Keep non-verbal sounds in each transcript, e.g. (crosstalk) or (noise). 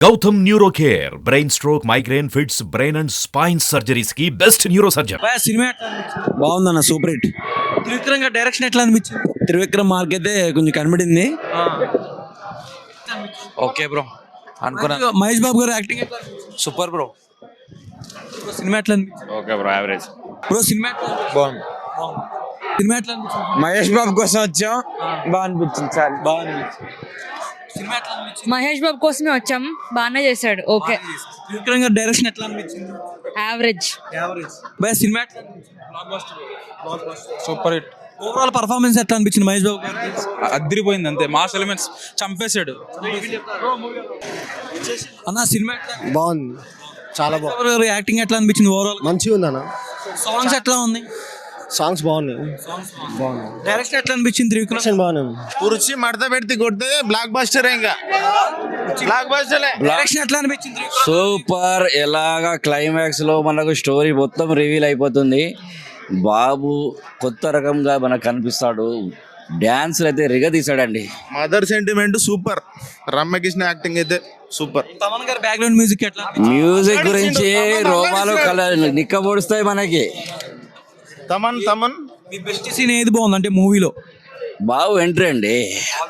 Gautam neuro care brain stroke migraine fits brain and spine సర్జరీస్కి best neuro surgeon cinema బాగుందన్న super hit. Trivikram గారి direction ఎట్లా అనిపించింది? Trivikram mark అయితే కొంచెం కనబడింది. ఓకే బ్రో అనుకున్నా. Mahesh Babu garu acting? Super bro. Cinema ఎట్లా okay bro average. Bro cinema? బాగుంది. బాగుంది. సినిమా ఎట్లా మహేష్ బాబు కోసం వచ్చాం. బాగా అనిపించింది సార్ బాగా అనిపించింది. సినిమా ఎట్లా అనిపించింది? మహేష్ బాబు కోసమే వచ్చాం. బాగానే చేశాడు. ఓకే. త్రివిక్రమ్ గారి డైరెక్షన్ ఎట్లా అనిపించింది? యావరేజ్. యావరేజ్. భయ సినిమా ఎట్లా సూపర్ హిట్. ఓవరాల్ పర్ఫార్మెన్స్ ఎట్లా అనిపించింది మహేష్ బాబు గారి అద్దరిపోయింది అంతే. మాస్ ఎలిమెంట్స్ చంపేశాడు. అన్న సినిమా బాగుంది. చాలా బాగుంది యాక్టింగ్ ఎట్లా అనిపించింది ఓవరాల్ మంచిగా ఉంది అన్న సాంగ్స్ ఎట్లా ఉంది? సాంగ్స్ బాగున్నాయి. బాగున్నాయి. డైరెక్షన్ ఎట్లా అనిపించింది త్రివిక్రమ్? యాక్షన్ బాగానే ఉంది కుర్చీ మడత పెడితే కొడితే బ్లాక్ బస్టర్ ఇంకా. బ్లాక్ బస్టరే డైరెక్షన్ ఎట్లా అనిపించింది? సూపర్ ఎలాగా క్లైమాక్స్లో మనకు స్టోరీ మొత్తం రివీల్ అయిపోతుంది. బాబు కొత్త రకంగా మనకు కనిపిస్తాడు. డ్యాన్స్లు అయితే రిగ తీసాడండి mother sentiment super Ramyakrishna acting అయితే సూపర్ తమన్ గారి బ్యాక్గ్రౌండ్ మ్యూజిక్ ఎట్లా? మ్యూజిక్ గురించి రోమాలు కల నిక్కబొడుస్తాయి మనకి. తమన్ తమన్. మీ బెస్ట్ సీన్ ఏది బాగుంది అంటే మూవీలో? బాబు ఎంట్రీ అండి.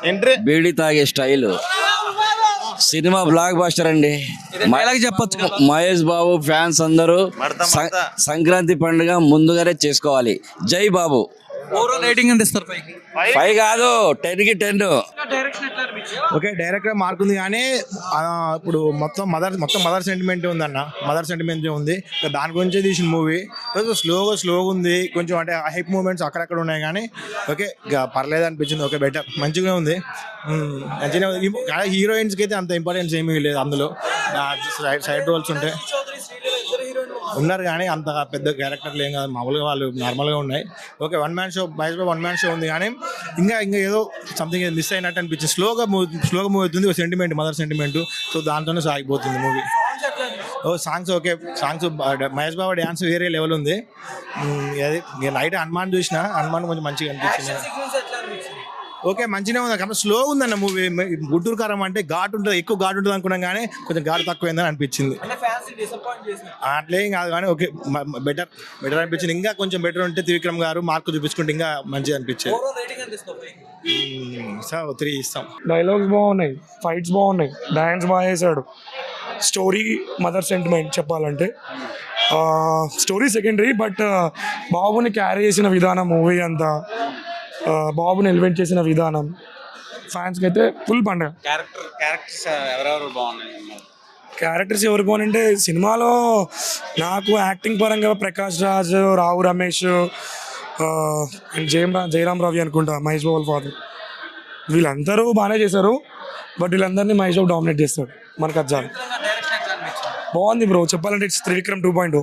ఎంట్రీ? బీడి తాగే స్టైల్. సినిమా బ్లాక్ బాస్టర్ అండి. చెప్పొచ్చు మహేష్ బాబు ఫ్యాన్స్ అందరూ. సంక్రాంతి పండుగ ముందుగానే చేసుకోవాలి. జై బాబు. రేటింగ్ ఎంత ఇస్తారు పైకి? ఫైవ్ కాదు టెన్కి టెన్ ఓకే డైరెక్ట్గా మార్క్ ఉంది కానీ ఇప్పుడు మొత్తం మదర్ మొత్తం మదర్ సెంటిమెంట్ ఉందన్న. మదర్ సెంటిమెంట్ ఉంది. దాని గురించే తీసిన మూవీ కొంచెం స్లోగా స్లోగా ఉంది. కొంచెం అంటే హైప్ మూమెంట్స్ అక్కడక్కడ ఉన్నాయి కానీ ఓకే పర్లేదు అనిపించింది. ఓకే బెటర్ మంచిగా ఉంది. మ్మ్, మంచిగానే ఉంది. హీరోయిన్స్కి అయితే అంత ఇంపార్టెన్స్ ఏమీ లేదు అందులో. సైడ్ సైడ్ రోల్స్ ఉంటాయి ఉన్నారు కానీ అంత పెద్ద క్యారెక్టర్లు ఏం కాదు. మామూలుగా వాళ్ళు నార్మల్గా ఉన్నాయి. Okay one man show Mahesh Babu one man show ఉంది కానీ ఇంకా ఇంకా ఏదో సంథింగ్ మిస్ అయినట్టు అనిపించింది. స్లోగా మూవ్ స్లోగా మూవ్ అవుతుంది ఒక సెంటిమెంట్ మదర్ సెంటిమెంట్ సో దాంతోనే సాగిపోతుంది మూవీ ఓ songs okay songs Mahesh Babu dance వేరే లెవెల్ ఉంది. Hmm, అది నైట్ హనుమాన్ చూసిన హనుమాన్ కొంచెం మంచిగా అనిపించింది. ఓకే మంచిగా ఉంది. కానీ స్లో ఉందన్న మూవీ. గుంటూరు కారం అంటే ఘాట్ ఉంటుంది. ఎక్కువ ఘాట్ ఉంటుంది అనుకున్నాం కానీ కొంచెం ఘాట్ తక్కువైందని అనిపించింది. అట్లేం కాదు కానీ ఓకే బెటర్ బెటర్ అనిపించింది. ఇంకా కొంచెం బెటర్ ఉంటే త్రివిక్రమ్ గారు మార్క్ చూపించుకుంటే ఇంకా మంచిగా అనిపించేది. సార్ త్రీ ఇస్తాం. డైలాగ్స్ బాగున్నాయి. ఫైట్స్ బాగున్నాయి. డ్యాన్స్ బాగా చేశాడు. స్టోరీ మదర్ సెంటిమెంట్ చెప్పాలంటే. స్టోరీ సెకండరీ బట్ బాబుని క్యారీ చేసిన విధానం మూవీ అంతా. బాబుని ఎలివేట్ చేసిన విధానం. ఫ్యాన్స్కి అయితే ఫుల్ పండుగ. క్యారెక్టర్ క్యారెక్టర్స్ ఎవరెవరు బాగున్నాయి? క్యారెక్టర్స్ ఎవరు పోనంటే సినిమాలో నాకు యాక్టింగ్ పరంగా ప్రకాష్ రాజ్ రావు రమేష్ and జయం రా జయరామ్ రవి అనుకుంటా మహేష్ బాబు ఫాదర్ వీళ్ళందరూ బాగానే చేశారు బట్ వీళ్ళందరినీ మహేష్ బాబు డామినేట్ చేస్తాడు. మనకు అనిపించింది? బాగుంది బ్రో చెప్పాలంటే ఇట్స్ త్రివిక్రమ్ టూ పాయింట్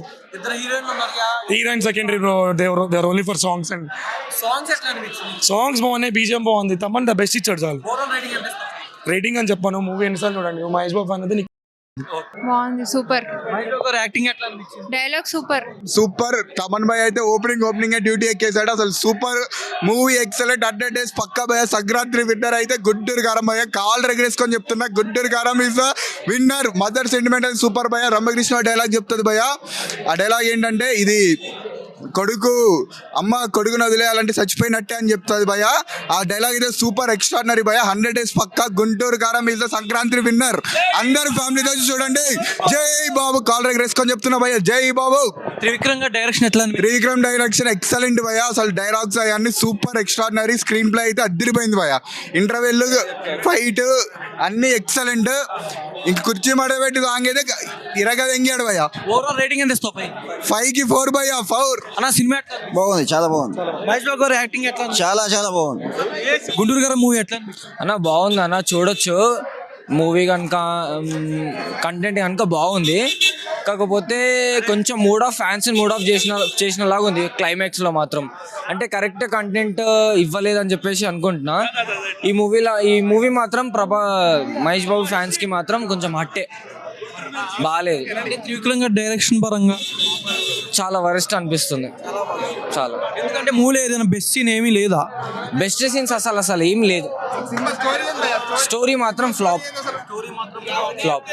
ఉన్నారు హీరోయిన్ సెకండరీ బ్రో దేవర్ దేవర్ only for songs and songs songs బాగున్నాయి బీజిఎం బాగుంది. తమ్మన్ ద బెస్ట్ ఇచ్చాడు చాలు. రేటింగ్ అని చెప్పాను మూవీ ఎన్నిసార్లు చూడండి. మహేష్ బాబు అనేది బాగుంది సూపర్. యాక్టింగ్ ఎట్లా డైలాగ్ సూపర్. సూపర్. తమన్ భాయ్ అయితే ఓపెనింగ్ ఓపెనింగ్ డ్యూటీ ఎక్కేసాడు అసలు super movie excellent hundred days పక్కా భయ సంక్రాంతి విన్నర్ అయితే గుడ్డూరు కారం భయ కాల్ రెగరేసుకొని చెప్తున్నా Guntur Kaaram is winner mother sentiment అని సూపర్ భయ రమకృష్ణ డైలాగ్ చెప్తుంది భయ ఆ డైలాగ్ ఏంటంటే ఇది కొడుకు అమ్మ కొడుకును వదిలేయాలంటే చచ్చిపోయినట్టే అని చెప్తుంది భయ ఆ డైలాగ్ అయితే సూపర్ ఎక్స్ట్రాడినరీ భయ హండ్రెడ్ డేస్ పక్కా Guntur Kaaram is the Sankranti winner అందరు ఫ్యామిలీతో చూడండి. జై బాబు కాల్ రెగరేసుకొని చెప్తున్నా భయ జై బాబు. త్రివిక్రమ్ డైరెక్షన్ ఎట్లా త్రివిక్రమ్ డైరెక్షన్ ఎక్సలెంట్ భయ అసలు డైలాగ్స్ అవన్నీ సూపర్ ఎక్స్ట్రాడినరీ స్క్రీన్ ప్లే అయితే అద్దరిపోయింది భయ ఇంటర్వెల్ ఫైట్ అన్ని ఎక్సలెంట్ ఇంక కుర్చీ మడబెట్టి సాంగ్ అయితే ఇరగ తెంగాడు భయ ఓవరాల్ రేటింగ్ ఎంత ఇస్తావు ఫైవ్కి ఫోర్ భయ ఫోర్ అన్న సినిమా? బాగుంది చాలా బాగుంది. మహేష్ బాబు గారి యాక్టింగ్ ఎట్లా? చాలా చాలా బాగుంది. గుంటూరు గారి మూవీ ఎట్లా? అన్న బాగుంది అన్న చూడొచ్చు. మూవీ కనుక కంటెంట్ కనుక బాగుంది. కాకపోతే కొంచెం mood off fans mood off చేసిన చేసిన లాగా ఉంది క్లైమాక్స్లో మాత్రం. అంటే కరెక్ట్ కంటెంట్ ఇవ్వలేదని చెప్పేసి అనుకుంటున్నా. ఈ మూవీలో ఈ మూవీ మాత్రం ప్రభా మహేష్ బాబు ఫ్యాన్స్కి మాత్రం కొంచెం హట్టే. బాగాలేదు అంటే త్రివిక్రమ్ గారి డైరెక్షన్ పరంగా చాలా వరస్ట్ అనిపిస్తుంది. చాలా. ఎందుకంటే మూవీలో ఏదైనా బెస్ట్ సీన్ ఏమీ లేదా? బెస్ట్ సీన్స్ అసలు అసలు ఏం లేదు. స్టోరీ మాత్రం ఫ్లాప్ ఫ్లాప్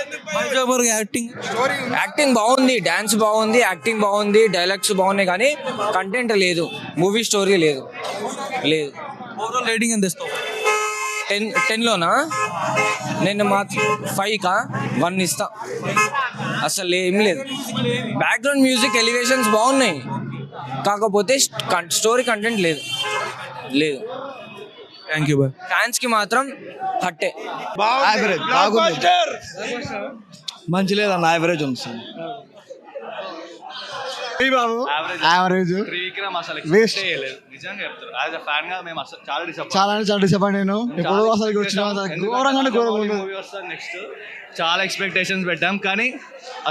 యాక్టింగ్ యాక్టింగ్ బాగుంది డ్యాన్స్ బాగుంది యాక్టింగ్ బాగుంది డైలాగ్స్ బాగున్నాయి కానీ కంటెంట్ లేదు. మూవీ స్టోరీ లేదు. లేదు. ఓవరాల్ రేటింగ్ ఎంత ఇస్తావు? టెన్ టెన్లోనా? నేను మా ఫైవ్ కా వన్ ఇస్తా. అసలు ఏం లేదు. బ్యాక్గ్రౌండ్ మ్యూజిక్ ఎలివేషన్స్ బాగున్నాయి. కాకపోతే స్టోరీ కంటెంట్ లేదు. లేదు. థ్యాంక్ యూ బాయ్ ఫ్యాన్స్కి మాత్రం హట్టే. బాగుంది. మంచి లేదన్న యావరేజ్ ఉంది సార్ బాబు యావరేజ్ త్రివిక్రమ్ అసలు Waste. చేయలేదు నిజంగా చెప్తారు యాజ్ అ ఫ్యాన్గా చాలా డిసప్పాయింట్ నేను ఎప్పుడు అసలు వచ్చిన. ఘోరంగా అంటే ఘోరంగా ఉంది. మూవీ వస్తుంది నెక్స్ట్ చాలా ఎక్స్పెక్టేషన్స్ పెట్టాం. కానీ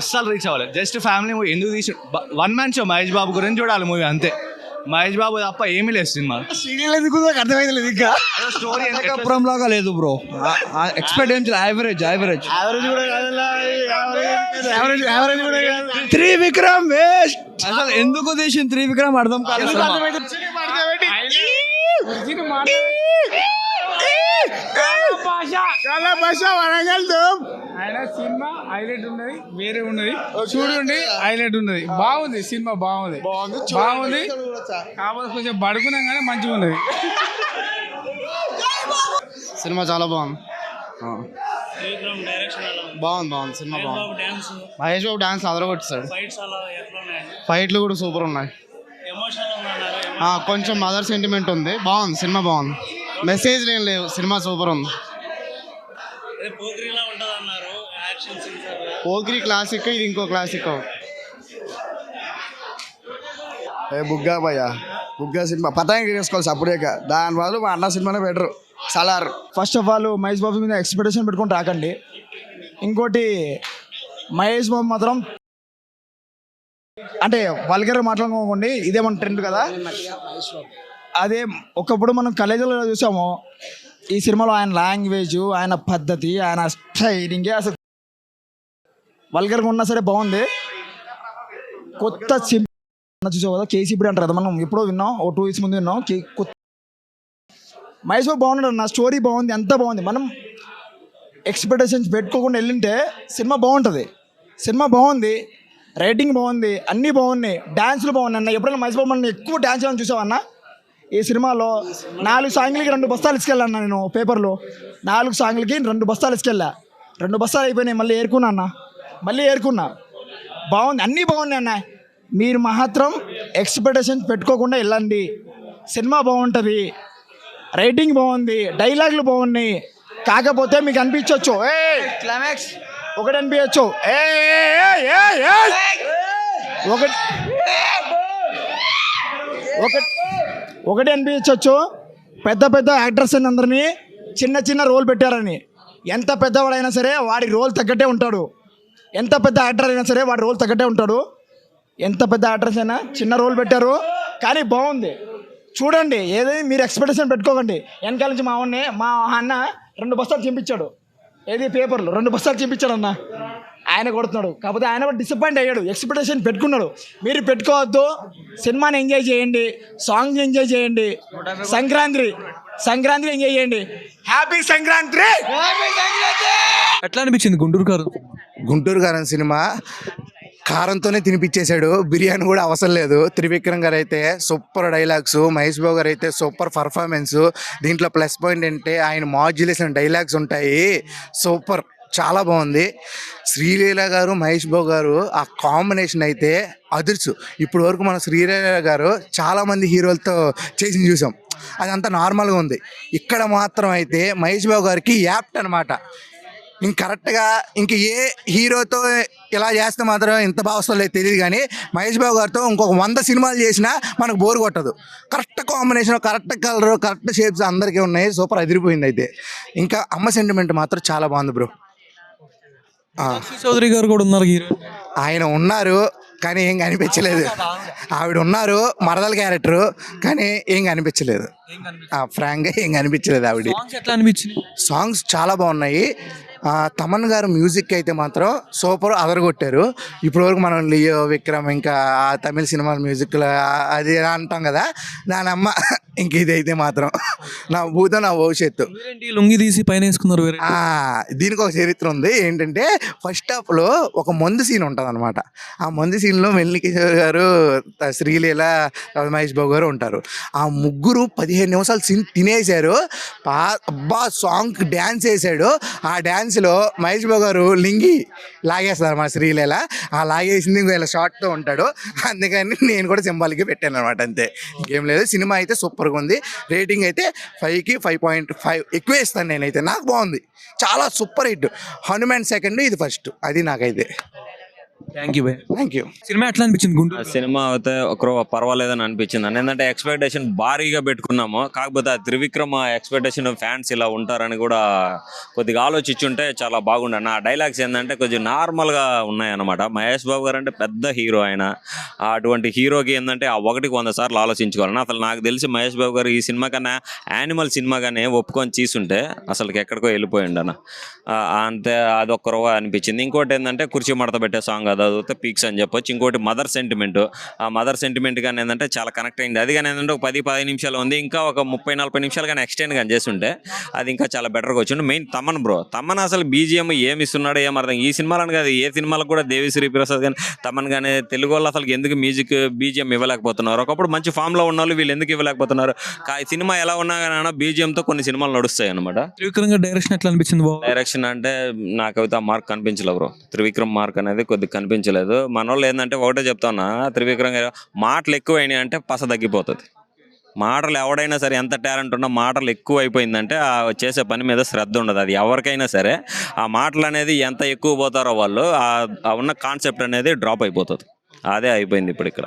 అస్సలు రీచ్ అవ్వలేదు. జస్ట్ ఫ్యామిలీ మూవీ ఎందుకు తీసి one man show Mahesh Babu గురించి చూడాలి మూవీ అంతే. మహేష్ బాబు తప్ప ఏమీ లేదు సినిమా. సీరియల్ ఎందుకు నాకు అర్థమైంది లేదు ఇంకా. స్టోరీ కప్పురం లాగా లేదు బ్రో ఎక్స్పెక్ట్ ఏం యావరేజ్ యావరేజ్ యావరేజ్ కూడా యావరేజ్ యావరేజ్ కూడా త్రివిక్రమ్ వేస్ట్ అసలు ఎందుకు తీసిన త్రివిక్రమ్ అర్థం కాలేదు. ఆయన సినిమా హైలైట్ ఉన్నది వేరే ఉన్నది. చూడండి హైలైట్ ఉన్నది. బాగుంది సినిమా బాగుంది. బాగుంది. కాకపోతే కొంచెం పడుకున్నాం కానీ మంచిగా ఉన్నది సినిమా చాలా బాగుంది. ఆ. బాగుంది బాగుంది. సినిమా బాగుంది. మహేష్ బాబు డాన్స్ అదరగొట్టాడు ఫైట్లు కూడా సూపర్ ఉన్నాయి. ఆ, కొంచెం మదర్ సెంటిమెంట్ ఉంది. బాగుంది సినిమా బాగుంది. మెసేజ్ ఏం లేవు. సినిమా సూపర్ ఉంది. పోగ్రి క్లాసిక్ ఇది ఇంకో క్లాసిక్. ఏ బుగ్గా భయ్యా. బుగ్గా సినిమా. పతానికి వేసుకోవాలి సపరేట్గా. దాని బదులు మా అన్న సినిమానే better Salaar. First of all Mahesh Babu మీద ఎక్స్పెక్టేషన్ పెట్టుకొని రాకండి ఇంకోటి మహేష్ బాబు మాత్రం అంటే వల్గర్ మాట్లాడుకోకండి ఇదేమన్నా ట్రెండ్ కదా. అదే ఒకప్పుడు మనం కాలేజీలో చూసాము ఈ సినిమాలో ఆయన లాంగ్వేజ్ ఆయన పద్ధతి ఆయన స్టైలింగ్ అసలు వల్గర్గా ఉన్నా సరే బాగుంది. కొత్త సినిమా చూసావు కదా కేసీపీ అంటారు కదా మనం ఎప్పుడో విన్నాం ఓ టూ ఇయర్స్ ముందు విన్నాం కే- కొత్త మైసూర్ బాగున్నాడు నా స్టోరీ బాగుంది ఎంత బాగుంది. మనం ఎక్స్పెక్టేషన్స్ పెట్టుకోకుండా వెళ్ళింటే సినిమా బాగుంటుంది. సినిమా బాగుంది రైటింగ్ బాగుంది అన్నీ బాగున్నాయి డ్యాన్సులు బాగున్నాయి అన్న. ఎప్పుడైనా మైసూర్ బాబు ఎక్కువ డ్యాన్స్ చేయడం చూసావన్నా ఈ సినిమాలో నాలుగు సాంగ్లకి రెండు బస్తాలు ఇసుకెళ్ళాను నేను పేపర్లో నాలుగు సాంగ్లకి రెండు బస్తాలు ఇసుకెళ్ళా. రెండు బస్తాలు అయిపోయినాయి మళ్ళీ ఏరుకున్నా అన్న. మళ్ళీ ఏరుకున్నా. బాగుంది అన్నీ బాగున్నాయి అన్న. మీరు మాత్రం ఎక్స్పెక్టేషన్స్ పెట్టుకోకుండా వెళ్ళండి. సినిమా బాగుంటుంది. రైటింగ్ బాగుంది డైలాగులు బాగున్నాయి. కాకపోతే మీకు అనిపించవచ్చు ఏ క్లైమాక్స్. ఒకటి అనిపించచ్చు. ఏ ఒకటి ఒకటి ఒకటి అనిపించవచ్చు పెద్ద పెద్ద యాక్టర్స్ అందరినీ చిన్న చిన్న రోల్ పెట్టారని. ఎంత పెద్దవాడైనా సరే వాడి రోల్ తగ్గట్టే ఉంటాడు. ఎంత పెద్ద యాక్టర్ అయినా సరే వాడి రోల్ తగ్గట్టే ఉంటాడు. ఎంత పెద్ద యాక్టర్స్ అయినా చిన్న రోల్ పెట్టారు. కానీ బాగుంది. చూడండి ఏదైనా మీరు ఎక్స్పెక్టేషన్ పెట్టుకోకండి. వెనకాల నుంచి మా వాడిని మా అన్న రెండు బస్తాలు చింపించాడు. ఏది పేపర్లు? రెండు బస్తాలు చింపించాడు అన్న. ఆయన కొడుతున్నాడు. కాకపోతే ఆయన కూడా డిసప్పాయింట్ అయ్యాడు. ఎక్స్పెక్టేషన్ పెట్టుకున్నాడు. మీరు పెట్టుకోవద్దు. సినిమాని ఎంజాయ్ చేయండి. సాంగ్స్ ఎంజాయ్ చేయండి. సంక్రాంతి. సంక్రాంతి ఎంజాయ్ చేయండి. హ్యాపీ సంక్రాంతి ఎట్లా అనిపించింది గుంటూరు కారు గుంటూరు గారం సినిమా కారంతోనే తినిపించేశాడు. బిర్యానీ కూడా అవసరం లేదు. త్రివిక్రమ్ గారు అయితే సూపర్ డైలాగ్స్. మహేష్ బాబు గారు అయితే సూపర్ పర్ఫార్మెన్స్. దీంట్లో ప్లస్ పాయింట్ అంటే ఆయన మాడ్యులేషన్ డైలాగ్స్ ఉంటాయి. సూపర్. చాలా బాగుంది. శ్రీలీల గారు మహేష్ బాబు గారు ఆ కాంబినేషన్ అయితే అదుర్సు ఇప్పుడు వరకు మన శ్రీలీల గారు చాలా మంది హీరోలతో చేసి చూసాం. అదంతా నార్మల్గా ఉంది. ఇక్కడ మాత్రం అయితే మహేష్ బాబు గారికి యాప్ట్ అనమాట ఇంక కరెక్ట్గా ఇంక ఏ హీరోతో ఇలా చేస్తే మాత్రం ఇంత బాగా వస్తుందో తెలియదు కానీ మహేష్ బాబు గారితో ఇంకొక వంద సినిమాలు చేసినా మనకు బోర్ కొట్టదు. Correct combination correct colour correct shapes అందరికీ ఉన్నాయి. సూపర్ అదిరిపోయింది అయితే. ఇంకా అమ్మ సెంటిమెంట్ మాత్రం చాలా బాగుంది బ్రో. చౌదరి గారు కూడా ఉన్నారు హీరో. ఆయన ఉన్నారు కానీ ఏం కనిపించలేదు. ఆవిడ ఉన్నారు మరదల క్యారెక్టర్ కానీ ఏం కనిపించలేదు. ఫ్రాంక్గా ఏం కనిపించలేదు ఆవిడ. ఎట్లా అనిపించింది సాంగ్స్ చాలా బాగున్నాయి. తమన్ గారు మ్యూజిక్ అయితే మాత్రం సూపర్ అదరగొట్టారు. ఇప్పటివరకు మనం లియో విక్రమ్ ఇంకా ఆ తమిళ సినిమాల మ్యూజిక్లో అది అంటాం కదా దాని అమ్మ (laughs) ఇంక ఇదైతే మాత్రం నా భూతం నా భవిష్యత్తు. లుంగి తీసి పైన వేసుకున్నారు దీనికి ఒక చరిత్ర ఉంది. ఏంటంటే ఫస్ట్ హాఫ్లో ఒక మందు సీన్ ఉంటుంది అనమాట ఆ మందు సీన్లో మెల్లి కిషోర్ గారు శ్రీలీల మహేష్ బాబు గారు ఉంటారు. ఆ ముగ్గురు పదిహేను నిమిషాలు సీన్ తినేశారు. పా అబ్బా సాంగ్ డ్యాన్స్ వేసాడు ఆ డ్యాన్స్లో మహేష్ బాబు గారు లింగి లాగేస్తారు మా శ్రీలీల. ఆ లాగేసింది ఇంకో షార్ట్తో ఉంటాడు. అందుకని నేను కూడా సింబాలిక్గా పెట్టాను అనమాట అంతే. ఇంకేం లేదు సినిమా అయితే సూపర్గా ఉంది. రేటింగ్ అయితే ఫైవ్కి ఫైవ్ పాయింట్ ఫైవ్ ఎక్కువ ఇస్తాను నేనైతే. నాకు బాగుంది. చాలా సూపర్ హిట్. హనుమాన్ సెకండ్ ఇది ఫస్ట్. అది నాకైతే. థ్యాంక్ యూ భయ్ థ్యాంక్ యూ సినిమా ఎట్లా అనిపించింది గుంటూరు? సినిమా అయితే ఒక పర్వాలేదని అనిపించింది. అని ఏంటంటే ఎక్స్పెక్టేషన్ భారీగా పెట్టుకున్నాము. కాకపోతే ఆ త్రివిక్రమ ఎక్స్పెక్టేషన్ ఫ్యాన్స్ ఇలా ఉంటారని కూడా కొద్దిగా ఆలోచించుంటే చాలా బాగుండే. నా డైలాగ్స్ ఏంటంటే కొంచెం నార్మల్గా ఉన్నాయన్నమాట. మహేష్ బాబు గారు అంటే పెద్ద హీరో ఆయన. అటువంటి హీరోకి ఏంటంటే ఆ ఒకటికి వంద సార్లు ఆలోచించుకోవాలని. అసలు నాకు తెలిసి మహేష్ బాబు గారు ఈ సినిమా కన్నా యానిమల్ సినిమా కానీ ఒప్పుకొని తీసుంటే అసలుకి ఎక్కడికో వెళ్ళిపోయిండు అన్న అంతే అదొక్కరవ అనిపించింది. ఇంకోటి ఏంటంటే కుర్చీ మడత పెట్టే సాంగ్ అది అదైతే పీక్స్ అని చెప్పొచ్చు. ఇంకోటి మదర్ సెంటిమెంట్ ఆ మదర్ సెంటిమెంట్ కానీ ఏంటంటే చాలా కనెక్ట్ అయింది. అది కానీ ఏంటంటే ఒక పది పది నిమిషాలు ఉంది. ఇంకా ఒక ముప్పై నలభై నిమిషాలు కానీ ఎక్స్టెండ్ కానీ చేస్తుంటే అది ఇంకా చాలా బెటర్గా వచ్చిండు మెయిన్ తమన్ బ్రో తమన్ అసలు బీజిఎం ఏమి ఇస్తున్నాడో ఏం అర్థం ఈ సినిమాలను కాదు. ఏ సినిమాలకు కూడా దేవిశ్రీ ప్రసాద్ కానీ తమన్ కానీ తెలుగు వాళ్ళు అసలు ఎందుకు మ్యూజిక్ బీజిఎం ఇవ్వలేకపోతున్నారు? ఒకప్పుడు మంచి ఫామ్లో ఉన్న వాళ్ళు వీళ్ళు ఎందుకు ఇవ్వలేకపోతున్నారు? సినిమా ఎలా ఉన్నా కానీ బీజిఎంతో కొన్ని సినిమాలు నడుస్తాయి అనమాట త్రివిక్రమ్ డైరెక్షన్ ఎట్లా అనిపించింది డైరెక్షన్ అంటే నాకైతే ఆ మార్క్ కనిపించలేదు బ్రో త్రివిక్రమ్ మార్క్ అనేది కొద్దిగా కనిపించలేదు మన వాళ్ళు ఏంటంటే ఒకటే చెప్తానా త్రివిక్రమ్ గారు మాటలు ఎక్కువైనాయి అంటే పస తగ్గిపోతుంది. మాటలు ఎవడైనా సరే ఎంత టాలెంట్ ఉన్నా మాటలు ఎక్కువ అయిపోయిందంటే ఆ చేసే పని మీద శ్రద్ధ ఉండదు. అది ఎవరికైనా సరే ఆ మాటలు అనేది ఎంత ఎక్కువ పోతారో వాళ్ళు ఆ ఉన్న కాన్సెప్ట్ అనేది డ్రాప్ అయిపోతుంది. అదే అయిపోయింది ఇప్పుడు ఇక్కడ.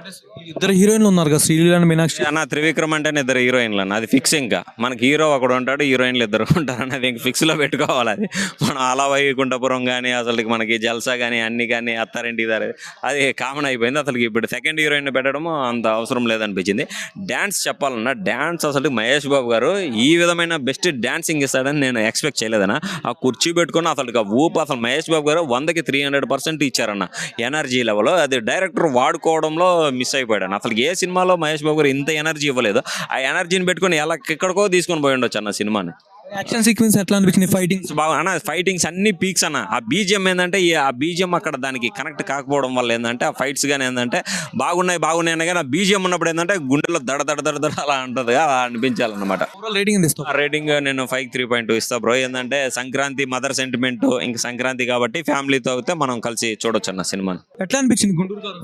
ఇద్దరు హీరోయిన్లు ఉన్నారు కదా శ్రీలీల అండ్ మీనాక్షి. అన్న త్రివిక్రమ్ అంటేనే ఇద్దరు హీరోయిన్లు అన్న. అది ఫిక్స్ ఇంకా. మనకి హీరో ఒకడు ఉంటాడు హీరోయిన్లు ఇద్దరు ఉంటారు అన్నది ఇంక ఫిక్స్లో పెట్టుకోవాలి అది. మనం అలా వైకుంఠపురం కానీ అసలు మనకి జల్సా కానీ అన్ని కానీ అత్తారింటి దారి అది కామన్ అయిపోయింది. అసలు ఇప్పుడు సెకండ్ హీరోయిన్ పెట్టడం అంత అవసరం లేదనిపించింది. డ్యాన్స్ చెప్పాలన్నా డ్యాన్స్ అసలు మహేష్ బాబు గారు ఈ విధమైన బెస్ట్ డ్యాన్సింగ్ ఇస్తాడని నేను ఎక్స్పెక్ట్ చేయలేదన్న ఆ కుర్చీ పెట్టుకుని అసలు ఆ ఊపు అసలు మహేష్ బాబు గారు వందకి త్రీ హండ్రెడ్ పర్సెంట్ ఇచ్చారన్న. ఎనర్జీ లెవెల్ అది డైరెక్టర్ వాడుకోవడంలో మిస్ అయిపోయాడు. అసలు ఏ సినిమాలో మహేష్ బాబు గారు ఇంత ఎనర్జీ ఇవ్వలేదు. ఆ ఎనర్జీని పెట్టుకొని ఎలా ఎక్కడికో తీసుకొని పోయి ఉండొచ్చు అన్న సినిమాని. యాక్షన్ సీక్వెన్స్ ఎట్లా అనిపించింది? ఫైటింగ్స్ బాగా అన్న ఫైటింగ్స్ అన్ని పీక్స్ అన్న. ఆ బీజిఎం ఏంటంటే ఆ బీజిఎం అక్కడ దానికి కనెక్ట్ కాకపోవడం వల్ల ఏంటంటే ఆ ఫైట్స్ కానీ ఏంటంటే బాగున్నాయి బాగున్నాయి అన్న కానీ ఆ బీజిఎం ఉన్నప్పుడు ఏంటంటే గుండెలో దడ దడ దడ దడ అలా ఉంటుంది. అలా అనిపించాలన్నమాట. ఓవరాల్ రేటింగ్ ఆ రేటింగ్ నేను ఫైవ్ త్రీ పాయింట్ టూ ఇస్తా బ్రో ఏంటంటే సంక్రాంతి మదర్ సెంటిమెంట్ ఇంక సంక్రాంతి కాబట్టి ఫ్యామిలీతో అయితే మనం కలిసి చూడొచ్చు అన్న సినిమాని. ఎట్లా అనిపించింది గుంటూరు గారు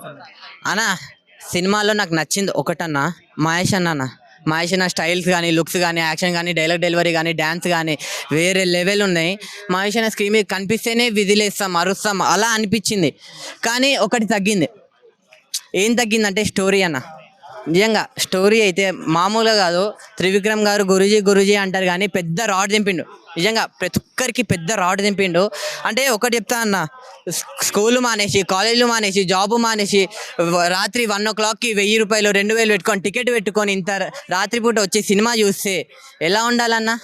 అన్నా సినిమాలో నాకు నచ్చింది ఒకటన్నా మహేష్ అన్న. మహేష్ అన్న స్టైల్స్ కానీ లుక్స్ కానీ యాక్షన్ కానీ డైలాగ్ డెలివరీ కానీ డ్యాన్స్ కానీ వేరే లెవెల్ ఉన్నాయి. మహేష్ అన్న స్క్రీన్ మీద కనిపిస్తేనే విధిలేస్తాం అరుస్తాం అలా అనిపించింది. కానీ ఒకటి తగ్గింది. ఏం తగ్గిందంటే స్టోరీ అన్న. నిజంగా స్టోరీ అయితే మామూలుగా కాదు. త్రివిక్రమ్ గారు గురుజీ గురుజీ అంటారు కానీ పెద్ద రాడ్ దింపిండు నిజంగా ప్రతి ఒక్కరికి పెద్ద రాడ్ దింపిండు అంటే ఒకటి చెప్తా అన్న స్కూల్ మానేసి కాలేజీలు మానేసి జాబ్ మానేసి రాత్రి వన్ ఓ క్లాక్కి వెయ్యి రూపాయలు రెండు వేలు పెట్టుకొని టికెట్ పెట్టుకొని ఇంత రాత్రిపూట వచ్చి సినిమా చూస్తే ఎలా ఉండాలన్నా?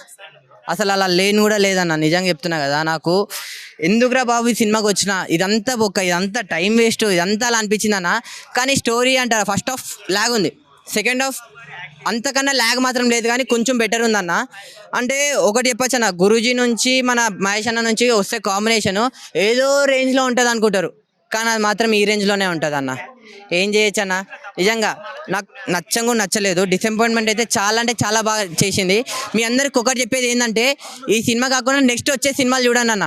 అసలు అలా లేని కూడా లేదన్న. నిజంగా చెప్తున్నా కదా నాకు ఎందుకురా బాబు ఈ సినిమాకి వచ్చిన? ఇదంతా బొక్క ఇదంతా టైం వేస్ట్ ఇదంతా అలా అనిపించింది అన్న కానీ స్టోరీ అంటారా ఫస్ట్ ఆఫ్ లాగ్ ఉంది. సెకండ్ ఆఫ్ అంతకన్నా ల్యాగ్ మాత్రం లేదు కానీ కొంచెం బెటర్ ఉందన్న. అంటే ఒకటి చెప్పచ్చు అన్న గురూజీ నుంచి మన మహేష్ అన్న నుంచి వస్తే కాంబినేషన్ ఏదో రేంజ్లో ఉంటుంది అనుకుంటారు కానీ అది మాత్రం ఈ రేంజ్లోనే ఉంటుంది అన్న ఏం చేయొచ్చు అన్న నిజంగా నాకు నచ్చంగా నచ్చలేదు. డిసప్పాయింట్మెంట్ అయితే చాలా అంటే చాలా బాగా చేసింది. మీ అందరికి ఒకటి చెప్పేది ఏంటంటే ఈ సినిమా కాకుండా నెక్స్ట్ వచ్చే సినిమాలు చూడండి అన్న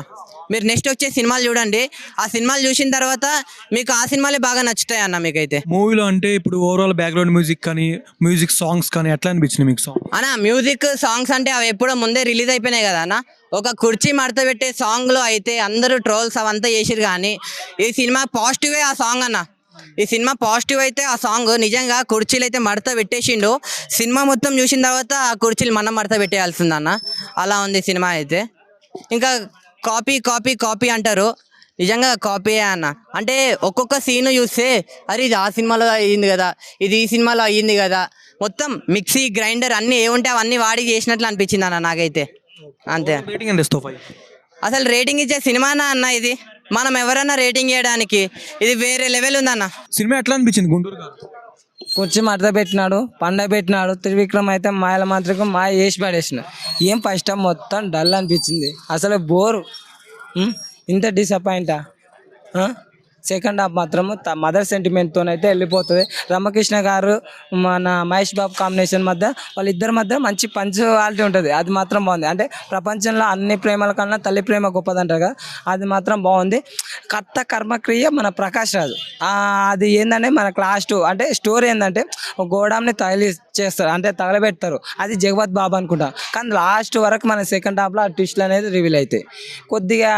మీరు నెక్స్ట్ వచ్చే సినిమాలు చూడండి. ఆ సినిమాలు చూసిన తర్వాత మీకు ఆ సినిమాలే బాగా నచ్చుతాయి అన్న మీకైతే. మూవీలో అంటే ఇప్పుడు ఓవరాల్ బ్యాక్గ్రౌండ్ మ్యూజిక్ కానీ మ్యూజిక్ సాంగ్స్ కానీ ఎట్లా అనిపించింది మీకు సాంగ్ అన్న మ్యూజిక్ సాంగ్స్ అంటే అవి ఎప్పుడో ముందే రిలీజ్ అయిపోయినాయి కదా అన్న. ఒక కుర్చీ మడత పెట్టే సాంగ్లో అయితే అందరూ ట్రోల్స్ అవంతా చేసిరు కానీ ఈ సినిమా పాజిటివే ఆ సాంగ్ అన్న. ఈ సినిమా పాజిటివ్ అయితే ఆ సాంగ్ నిజంగా కుర్చీలు అయితే మడత పెట్టేసిండు. సినిమా మొత్తం చూసిన తర్వాత ఆ కుర్చీలు మనం మడత పెట్టేయాల్సింది అన్న. అలా ఉంది సినిమా అయితే. ఇంకా కాపీ కాపీ కాపీ అంటారు. నిజంగా కాపీ అన్న. అంటే ఒక్కొక్క సీన్ చూస్తే అరే ఇది ఆ సినిమాలో అయ్యింది కదా ఇది ఈ సినిమాలో అయ్యింది కదా. మొత్తం మిక్సీ గ్రైండర్ అన్నీ ఏముంటే అవన్నీ వాడి చేసినట్లు అనిపించింది అన్న నాకైతే. అంతే. రేటింగ్ ఎంత ఇస్తావు ఫైవ్ అసలు రేటింగ్ ఇచ్చే సినిమానా అన్న ఇది? మనం ఎవరన్నా రేటింగ్ ఇవ్వడానికి ఇది వేరే లెవెల్ ఉందన్న. సినిమా ఎట్లా అనిపించింది గుంటూరు గారు? కుర్చీ మడత పెట్టినాడు పండ పెట్టినాడు త్రివిక్రమ్ అయితే మాయల మాత్రికం మాయ వేసి పడేసిన. ఏం ఫస్ట్ టైం మొత్తం డల్ అనిపించింది. అసలు బోరు. ఇంత డిసప్పాయింటా సెకండ్ హాఫ్ మాత్రం మదర్ సెంటిమెంట్తో అయితే వెళ్ళిపోతుంది. రమకృష్ణ గారు మన మహేష్ బాబు కాంబినేషన్ మధ్య వాళ్ళిద్దరి మధ్య మంచి పంచువాలిటీ ఉంటుంది. అది మాత్రం బాగుంది. అంటే ప్రపంచంలో అన్ని ప్రేమల కన్నా తల్లి ప్రేమ గొప్పదంటారు కదా అది మాత్రం బాగుంది. కర్త కర్మక్రియ మన ప్రకాష్ రాజు. అది ఏంటంటే మనకు లాస్ట్ అంటే స్టోరీ ఏంటంటే గోడాంని తగిలి చేస్తారు. అంటే తగలబెడతారు. అది జగవత్ బాబు అనుకుంటా. కానీ లాస్ట్ వరకు మన సెకండ్ హాఫ్లో ఆ ట్విస్ట్లు అనేది రివీల్ అవుతాయి కొద్దిగా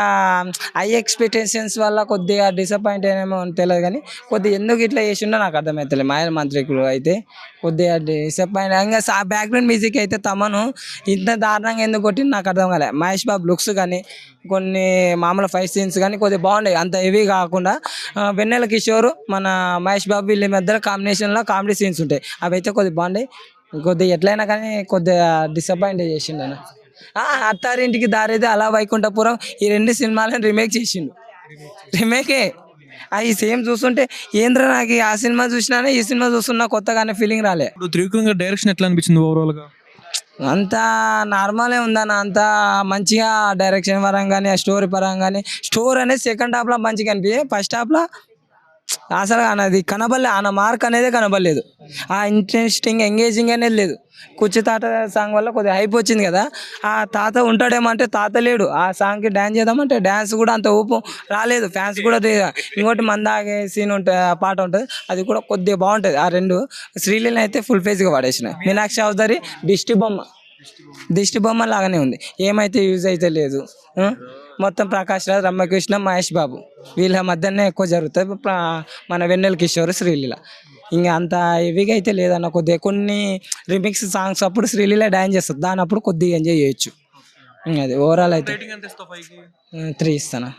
హై ఎక్స్పెక్టేషన్స్ వల్ల కొద్దిగా డిసప్పాయింట్ అయినేమో అని తెలియదు కానీ కొద్దిగా ఎందుకు ఇట్లా చేసిండో నాకు అర్థమవుతలేదు మాయల మంత్రికులు అయితే కొద్దిగా డిసప్పాయింట్ ఇంకా ఆ బ్యాక్గ్రౌండ్ మ్యూజిక్ అయితే తమను ఇంత దారుణంగా ఎందుకు కొట్టింది నాకు అర్థం కాలే. మహేష్ బాబు లుక్స్ కానీ కొన్ని మామూలు ఫైవ్ సీన్స్ కానీ కొద్దిగా బాగుంటాయి అంత హెవీ కాకుండా వెన్నెల కిషోర్ మన మహేష్ బాబు వీళ్ళ మధ్యలో కాంబినేషన్లో కామెడీ సీన్స్ ఉంటాయి. అవి అయితే కొద్దిగా బాగుంటాయి కొద్దిగా ఎట్లయినా కానీ కొద్దిగా డిసప్పాయింట్ చేసిండు అన్న అత్తారింటికి దారేది అలా వైకుంఠపురం ఈ రెండు సినిమాలను రీమేక్ చేసిండు. రీమేకే అవి సేమ్ చూస్తుంటే ఏంద్ర నాకు ఆ సినిమా చూసినానే ఈ సినిమా చూస్తున్నా కొత్తగానే ఫీలింగ్ రాలే. ఇప్పుడు త్రివిక్రమ్ గారి డైరెక్షన్ ఎట్లా అనిపించింది ఓవరాల్గా? అంతా నార్మలే ఉందన్న అంత మంచిగా డైరెక్షన్ పరంగా కానీ ఆ స్టోరీ పరంగా కానీ స్టోరీ అనేది సెకండ్ హాఫ్లో మంచిగా అనిపించింది ఫస్ట్ హాఫ్లో అసలు అది కనబడలే ఆ మార్క్ అనేది కనబడలేదు. ఆ ఇంట్రెస్టింగ్ ఎంగేజింగ్ అనేది లేదు. కుచ్చి తాత సాంగ్ వల్ల కొద్దిగా హైప్ వచ్చింది కదా. ఆ తాత ఉంటాడేమో అంటే తాత లేడు. ఆ సాంగ్కి డ్యాన్స్ చేద్దామంటే డ్యాన్స్ కూడా అంత ఊపు రాలేదు. ఫ్యాన్స్ కూడా ఇంకోటి మందాగే సీన్ ఉంటుంది ఆ పాట ఉంటుంది. అది కూడా కొద్దిగా బాగుంటుంది. ఆ రెండు శ్రీలీల అయితే ఫుల్ ఫేజ్గా పడేసిన. మీనాక్షి చౌదరి దిష్టి బొమ్మ. దిష్టి బొమ్మ లాగానే ఉంది. ఏమైతే యూజ్ అయితే లేదు. మొత్తం ప్రకాష్ రాజ్ రమ్యకృష్ణ మహేష్ బాబు. వీళ్ళ మధ్యనే ఎక్కువ జరుగుతుంది మన వెన్నెల కిషోర్ శ్రీలీల. ఇంకా అంత హెవీగా అయితే లేదన్న కొద్దిగా కొన్ని రిమిక్స్ సాంగ్స్ అప్పుడు శ్రీలీల డాన్స్ చేస్తుంది దాని అప్పుడు కొద్దిగా ఎంజాయ్ చేయొచ్చు. అది ఓవరాల్ అయితే. త్రీ ఇస్తాను?